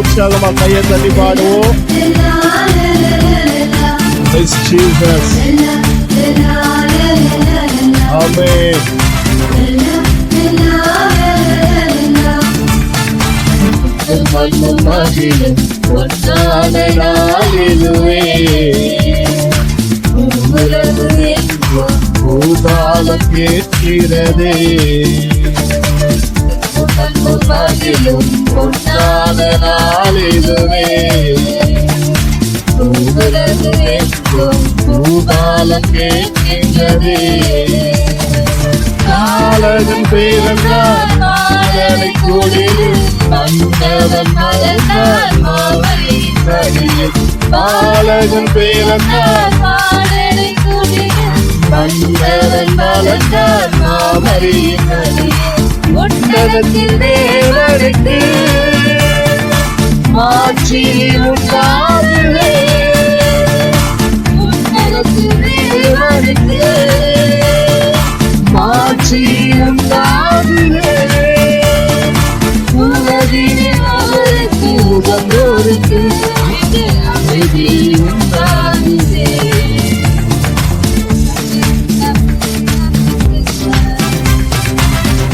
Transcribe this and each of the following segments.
உற்சாகமா கையை தட்டி பாடுவோம். மண்ணும் மகிழும் நாளிலுவே எங்கும் பூதாளம் கேட்கிறதே மண்ணும் மகிழும் பொன்னான நாளிலுவே உங்களது எங்கும் பூதாளம் கேட்கின்றதே. காலகன் பிறந்தார் மாதனை பாலகன் பிறந்தார் வந்தவன் மலர்ந்தார் ஒட்டகத்தில் தேவருக்கு மாற்றி உண்டாகுவே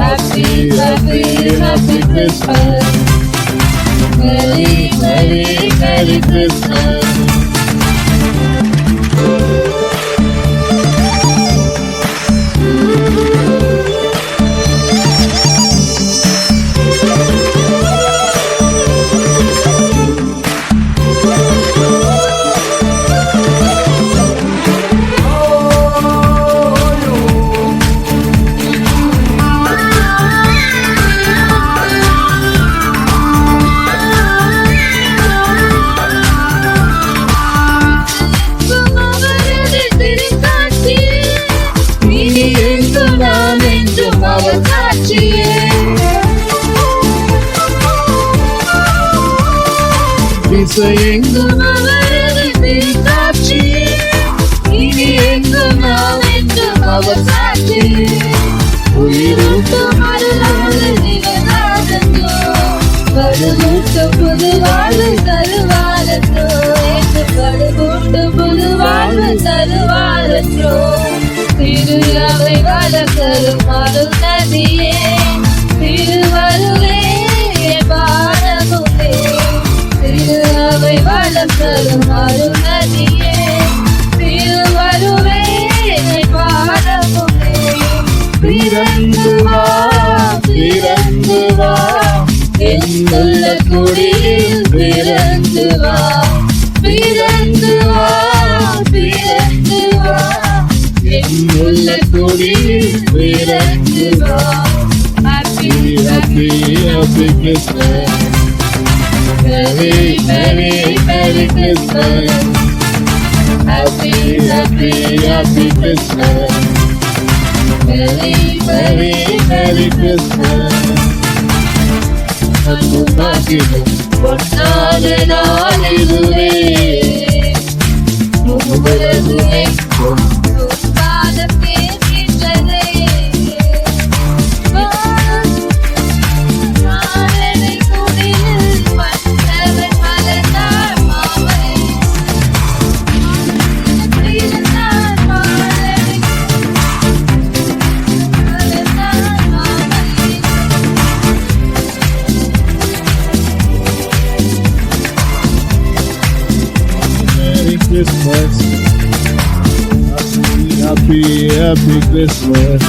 Happy, happy, happy Christmas. Merry, Merry, Merry Christmas. திசையெங்கும் அவரது திருக்காட்சி இனி எங்கும் நாம் என்றும் அவர் காட்சியே உயிரூட்டும் அருளாளு படுகூட்டும் புது வாழ்வு தருவாரோ என்று படுகூட்டும் புது வாழ்வு தருவாரோ திரு அவை வளர்த்தரும் அருள் நதியே அவை வளர்த்தரும் அருள் நதியே திருவருளே பாடமுமே பிறந்து வா பிறந்து வா என்னுள்ள குடியில் பிறந்து வா பிறந்து வா பிறந்து வா என்னுள்ள குடியில் பிறந்து வா happy Happy, happy Christmas. Merry, Merry, Merry Christmas. Happy, happy, happy Christmas. Merry Merry, Merry Christmas. அன்பும் பாக்கியமும் பொன்னான நாளிலுவே உமதுவே பாதம் be happy Christmas.